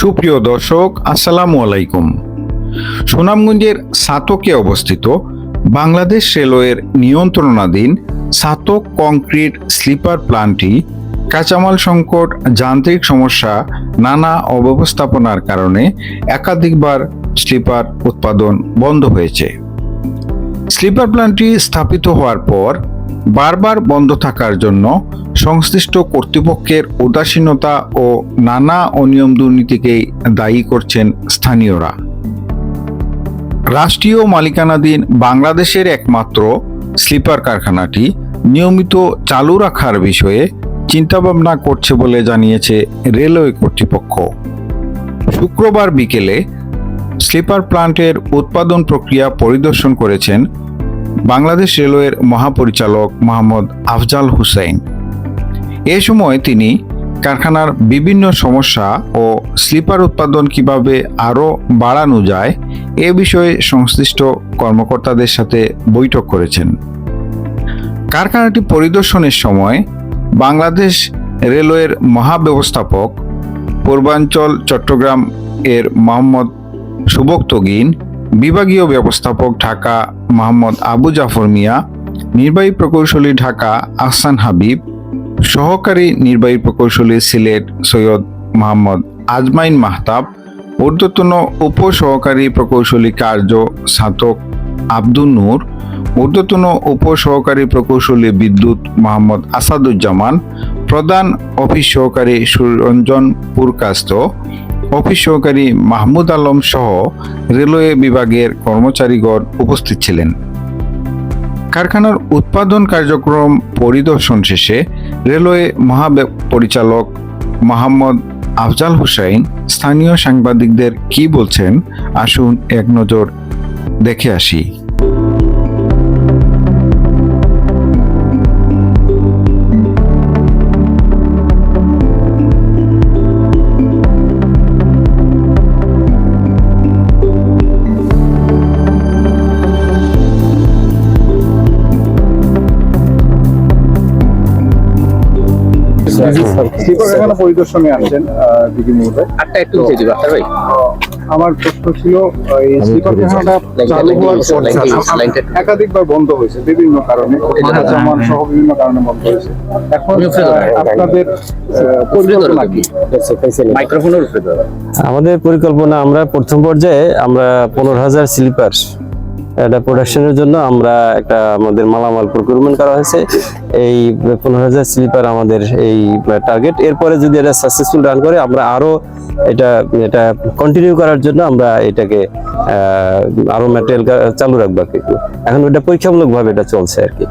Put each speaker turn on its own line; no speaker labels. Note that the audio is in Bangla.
সুপ্রিয় দর্শক, আসসালামু আলাইকুম। সুনামগঞ্জের সাতকে অবস্থিত বাংলাদেশ রেলওয়ের নিয়ন্ত্রণাধীন সাতক কংক্রিট স্লিপার প্ল্যান্টটি কাঁচামাল সংকট, যান্ত্রিক সমস্যা, নানা অব্যবস্থাপনার কারণে একাধিকবার স্লিপার উৎপাদন বন্ধ হয়েছে। স্লিপার প্ল্যান্টটি স্থাপিত হওয়ার পর বারবার বন্ধ থাকার জন্য সংশ্লিষ্ট কর্তৃপক্ষের উদাসীনতা ও নানা অনিয়ম দুর্নীতিকেই দায়ী করছেন স্থানীয়রা। রাষ্ট্রীয় মালিকানাধীন বাংলাদেশের একমাত্র স্লিপার কারখানাটি নিয়মিত চালু রাখার বিষয়ে চিন্তাভাবনা করছে বলে জানিয়েছে রেলওয়ে কর্তৃপক্ষ। শুক্রবার বিকেলে স্লিপার প্লান্টের উৎপাদন প্রক্রিয়া পরিদর্শন করেছেন বাংলাদেশ রেলওয়ের মহাপরিচালক মোহাম্মদ আফজাল হুসাইন। এ সময় তিনি কারখানার বিভিন্ন সমস্যা ও স্লিপার উৎপাদন কীভাবে আরও বাড়ানো যায় এ বিষয়ে সংশ্লিষ্ট কর্মকর্তাদের সাথে বৈঠক করেছেন। কারখানাটি পরিদর্শনের সময় বাংলাদেশ রেলওয়ের মহাব্যবস্থাপক, পূর্বাঞ্চল চট্টগ্রাম এর মোহাম্মদ সুবক্তগিন বিভাগীয় ব্যবস্থাপক ঢাকা মোহাম্মদ আবু জাফর মিয়া, নির্বাহী প্রকৌশলী ঢাকা আহসান হাবিব, সহকারী নির্বাহী প্রকৌশলী সিলেট সৈয়দ মোহাম্মদ আজমাইন মাহতাব, ঊর্ধ্বতন উপ সহকারী প্রকৌশলী কার্য স্নাতক আব্দুল নূর, ঊর্ধ্বতন উপ সহকারী প্রকৌশলী বিদ্যুৎ মোহাম্মদ আসাদুজ্জামান, প্রধান অফিস সহকারী সুরঞ্জন পুরকাস্ত অফিস সহকারী মাহমুদ আলম সহ রেলওয়ে বিভাগের কর্মচারীগণ উপস্থিত ছিলেন। কারখানার উৎপাদন কার্যক্রম পরিদর্শন শেষে রেলওয়ে মহাপরিচালক মোহাম্মদ আফজাল হুসাইন স্থানীয় সাংবাদিকদের কি বলছেন, আসুন এক নজর দেখে আসি।
স্লিপার এখানে পরিদর্শনে আসছেন দিদি মুহূর্তে
আটটা একটু নিচে দিবা আচ্ছা ভাই।
আমার প্রশ্ন ছিল এই স্লিপার কারখানাটা চালু হওয়ার পর
লাইনটা- লাইনটা-
একাধিকবার বন্ধ হয়েছে বিভিন্ন কারণে।
এটা
জামান সহ বিভিন্ন কারণে বন্ধ হয়েছে। এখন আপনাদের পরিকল্পনা কি?
মাইক্রোফোনের উপরে
আমাদের পরিকল্পনা আমরা প্রথম পর্যায়ে আমরা পনেরো হাজার স্লিপার এটা প্রোডাকশনের জন্য আমরা একটা আমাদের মালামাল প্রকিউরমেন্ট করা হয়েছে। এই পনেরো হাজার স্লিপার আমাদের এই টার্গেট এরপরে যদি এটা সাকসেসফুল রান করে, আমরা আরও এটা এটা কন্টিনিউ করার জন্য আমরা এটাকে আরও আরও ম্যাটেরিয়াল চালু রাখব এখন ওটা পরীক্ষামূলকভাবে এটা চলছে আর কি।